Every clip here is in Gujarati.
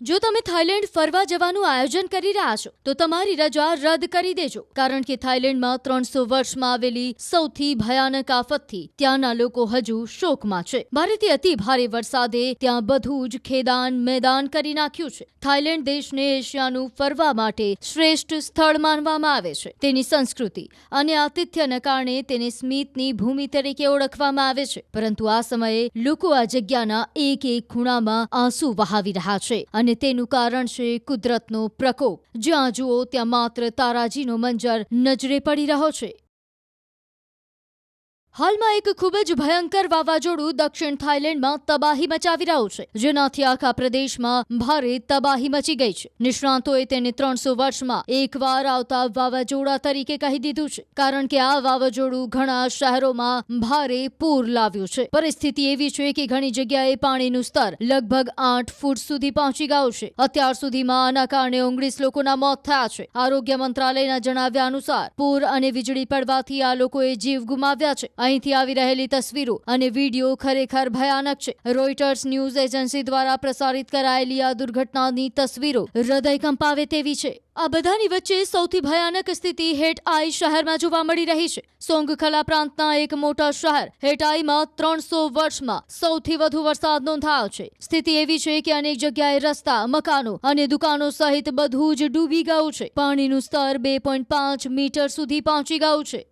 જો તમે થાઈલેન્ડ ફરવા જવાનું આયોજન કરી રહ્યા છો, તો તમારી રજા રદ કરી દેજો. કારણ કે થાઈલેન્ડમાં ત્રણસો વર્ષમાં આવેલી સૌથી ભયાનક આફતથી ત્યાંના લોકો હજુ શોકમાં છે. ભારેથી અતિ ભારે વરસાદે ત્યાં બધું જ ખેદાન મેદાન કરી નાખ્યું છે. થાઈલેન્ડ દેશને એશિયાનું ફરવા માટે શ્રેષ્ઠ સ્થળ માનવામાં આવે છે. તેની સંસ્કૃતિ અને આતિથ્યના કારણે તેને સ્મિતની ભૂમિ તરીકે ઓળખવામાં આવે છે. પરંતુ આ સમયે લોકો આ જગ્યાના એક એક ખૂણામાં આંસુ વહાવી રહ્યા છે અને તેનું કારણ છે કુદરતનો પ્રકોપ. જ્યાં જુઓ ત્યાં માત્ર તારાજીનો મંજર નજરે પડી રહ્યો છે. હાલમાં એક ખૂબ જ ભયંકર વાવાઝોડું દક્ષિણ થાઇલેન્ડમાં તબાહી મચાવી રહ્યું છે, જેનાથી આખા પ્રદેશમાં ભારે તબાહી મચી ગઈ છે. નિષ્ણાંતોએ તેને ત્રણસો વર્ષમાં એકવાર આવતા વાવાઝોડા તરીકે કહી દીધું છે, કારણ કે આ વાવાઝોડું ઘણા શહેરોમાં ભારે પૂર લાવ્યું છે. પરિસ્થિતિ એવી છે કે ઘણી જગ્યાએ પાણીનું સ્તર લગભગ આઠ ફૂટ સુધી પહોંચી ગયું છે. અત્યાર સુધીમાં આના કારણે ઓગણીસ લોકોના મોત થયા છે. આરોગ્ય મંત્રાલયના જણાવ્યા અનુસાર, પૂર અને વીજળી પડવાથી આ લોકોએ જીવ ગુમાવ્યા છે. અહીંથી આવી રહેલી તસવીરો અને વીડિયો ખરેખર ભયાનક છે. રોઇટર્સ ન્યૂઝ એજન્સી દ્વારા પ્રસારિત કરાયેલી આ દુર્ઘટનાની તસવીરો હૃદય કંપાવે તેવી છે. આ બધાની વચ્ચે સૌથી ભયાનક સ્થિતિ હેટઆઈ શહેરમાં જોવા મળી રહી છે. સોંગખલા પ્રાંતના એક મોટા શહેર હેટાઈમાં ત્રણસો વર્ષમાં સૌથી વધુ વરસાદ નોંધાયો છે. સ્થિતિ એવી છે કે અનેક જગ્યાએ રસ્તા, મકાનો અને દુકાનો સહિત બધું જ ડૂબી ગયું છે. પાણીનું સ્તર બે પોઈન્ટ પાંચ મીટર સુધી પહોંચી ગયું છે.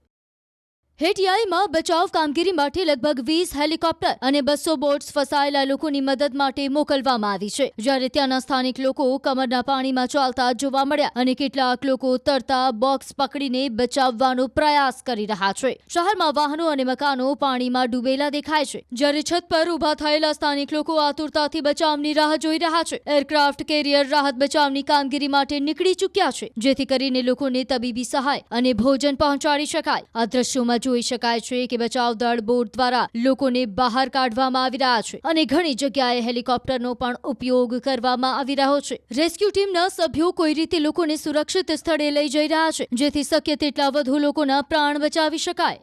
હેટિયાઈમાં બચાવ કામગીરી માટે લગભગ વીસ હેલિકોપ્ટર અને બસો બોટ્સ ફસાયેલા લોકોની મદદ માટે મોકલવામાં આવી છે. જ્યારે ત્યાંના સ્થાનિક લોકો કમરના પાણીમાં ચાલતા જોવા મળ્યા અને કેટલાક લોકો તરતા બોક્સ પકડીને બચાવવાનો પ્રયાસ કરી રહ્યા છે. શહેરમાં વાહનો અને મકાનો પાણીમાં ડૂબેલા દેખાય છે. જ્યારે છત પર ઊભા થયેલા સ્થાનિક લોકો આતુરતાથી બચાવની રાહ જોઈ રહ્યા છે. એરક્રાફ્ટ કેરિયર રાહત બચાવની કામગીરી માટે નીકળી ચૂક્યા છે, જેથી કરીને લોકોને તબીબી સહાય અને ભોજન પહોંચાડી શકાય. આ દ્રશ્યોમાં જોઈ શકાય છે કે બચાવ દળ બોટ દ્વારા લોકોને બહાર કાઢવામાં આવી રહ્યા છે અને ઘણી જગ્યાએ હેલિકોપ્ટરનો પણ ઉપયોગ કરવામાં આવી રહ્યો છે. રેસ્ક્યુ ટીમના સભ્યો કોઈ રીતે લોકોને સુરક્ષિત સ્થળે લઈ જઈ રહ્યા છે, જેથી શક્ય તેટલા વધુ લોકોના પ્રાણ બચાવી શકાય.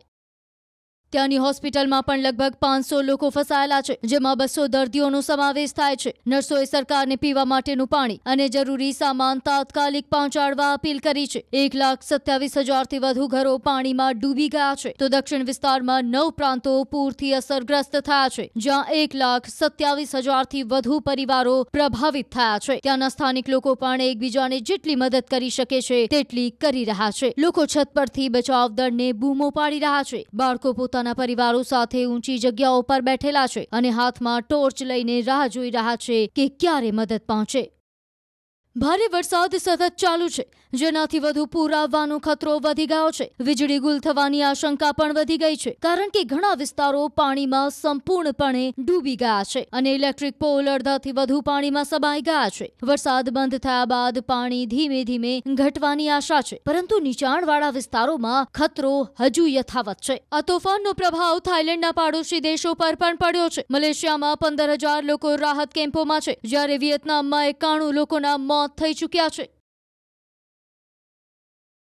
ત્યાંની હોસ્પિટલમાં પણ લગભગ પાંચસો લોકો ફસાયેલા છે, જેમાં બસો દર્દીઓનો સમાવેશ થાય છે. નર્સોએ સરકારને પીવા માટેનું પાણી અને જરૂરી સામાન તાત્કાલિક પહોંચાડવા અપીલ કરી છે. એક લાખ સત્યાવીસ હજારથી વધુ ઘરો પાણીમાં ડૂબી ગયા છે. તો દક્ષિણ વિસ્તારમાં નવ પ્રાંતો પૂરથી અસરગ્રસ્ત થયા છે, જ્યાં એક લાખ સત્યાવીસ હજારથી વધુ પરિવારો પ્રભાવિત થયા છે. ત્યાંના સ્થાનિક લોકો પણ એકબીજાને જેટલી મદદ કરી શકે છે, તેટલી કરી રહ્યા છે. લોકો છત પરથી બચાવ દળને બૂમો પાડી રહ્યા છે. બાળકો પોતાના પરિવારો સાથે ઊંચી જગ્યાઓ પર બેઠેલા છે અને હાથમાં ટોર્ચ લઈને રાહ જોઈ રહ્યા છે કે ક્યારે મદદ પહોંચે. ભારે વરસાદ સતત ચાલુ છે. જેનાથી વધુ પૂર આવવાનો ખતરો વધી ગયો છે. વીજળી ગુલ થવાની આશંકા પણ વધી ગઈ છે. કારણ કે ઘણા વિસ્તારો પાણીમાં સંપૂર્ણપણે ડૂબી ગયા છે અને ઇલેક્ટ્રિક પોલ અડધાથી વધુ પાણીમાં સમાઈ ગયા છે. વરસાદ બંધ થયા બાદ પાણી ધીમે ધીમે ઘટવાની આશા છે. પરંતુ નીચાણવાળા વિસ્તારોમાં ખતરો હજુ યથાવત છે. આ તોફાનનો પ્રભાવ થાઇલેન્ડના પાડોશી દેશો પર પણ પડ્યો છે. મલેશિયામાં પંદર હજાર લોકો રાહત કેમ્પોમાં છે. જ્યારે વિયેતનામમાં એકાણું લોકોના થઈ ચૂક્યા છે.